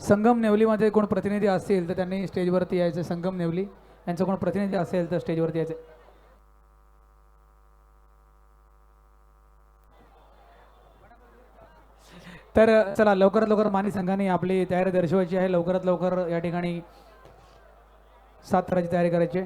संगम नेवलीमध्ये कोण प्रतिनिधी असतील तर त्यांनी स्टेजवरती यायचं संगम नेवली. यांचं कोण प्रतिनिधी असेल तर स्टेजवरती यायचं. तर चला लवकरात लवकर मानी संघाने आपली तयारी दर्शवायची आहे. लवकरात लवकर या ठिकाणी सात तयारी करायची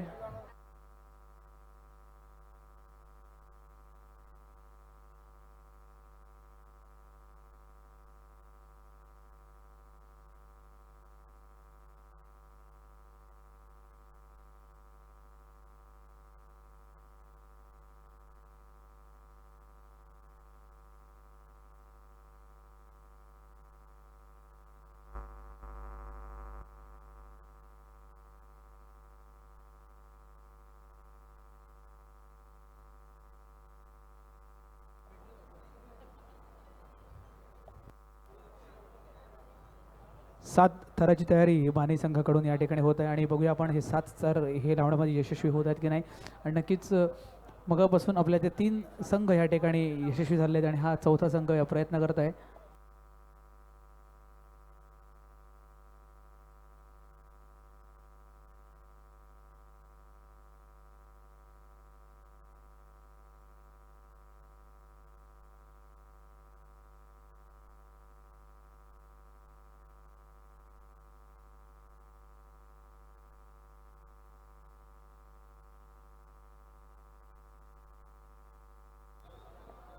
सात थराची तयारी माने संघाकडून या ठिकाणी होत आहे आणि बघूया आपण हे सात थर हे लावण्यामध्ये यशस्वी होत आहेत की नाही. आणि नक्कीच मगापासून आपल्या ते तीन संघ या ठिकाणी यशस्वी झाले आहेत आणि हा चौथा संघ या प्रयत्न करत आहे.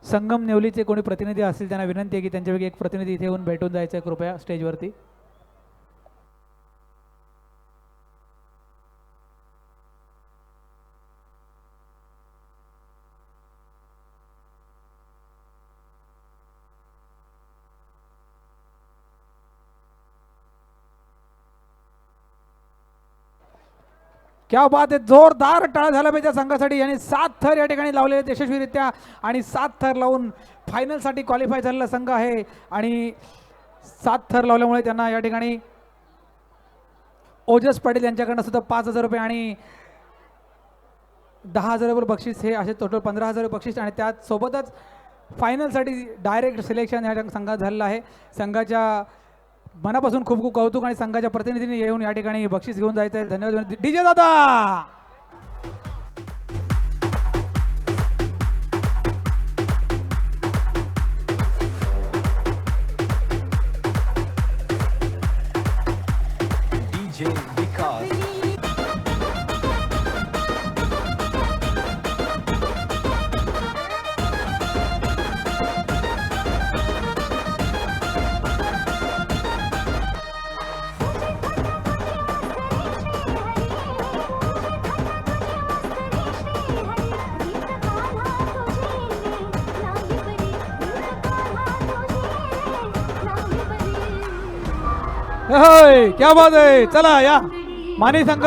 संगम नेवलीचे कोणी प्रतिनिधी असतील त्यांना विनंती आहे की त्यांच्यापैकी एक प्रतिनिधी इथे येऊन भेटून जायचं आहे कृपया स्टेजवरती. क्या बात आहे जोरदार टाळा झाला पाहिजे संघासाठी. यांनी सात थर या ठिकाणी लावलेले आहेत यशस्वीरित्या आणि सात थर लावून फायनलसाठी क्वालिफाय झालेला संघ आहे. आणि सात थर लावल्यामुळे त्यांना या ठिकाणी ओजस पाटील यांच्याकडनं सुद्धा पाच हजार रुपये आणि दहा हजार रुपये बक्षीस हे असे टोटल पंधरा हजार रुपये बक्षीस आणि त्यात सोबतच फायनलसाठी डायरेक्ट सिलेक्शन ह्या ठिकाणी संघात झालेलं आहे. संघाच्या मनापासून खूप खूप कौतुक आणि संघाच्या प्रतिनिधींनी येऊन या ठिकाणी बक्षीस घेऊन जायचं आहे धन्यवाद. डीजे दादा! होय क्या बात आहे. चला या. माने संघ.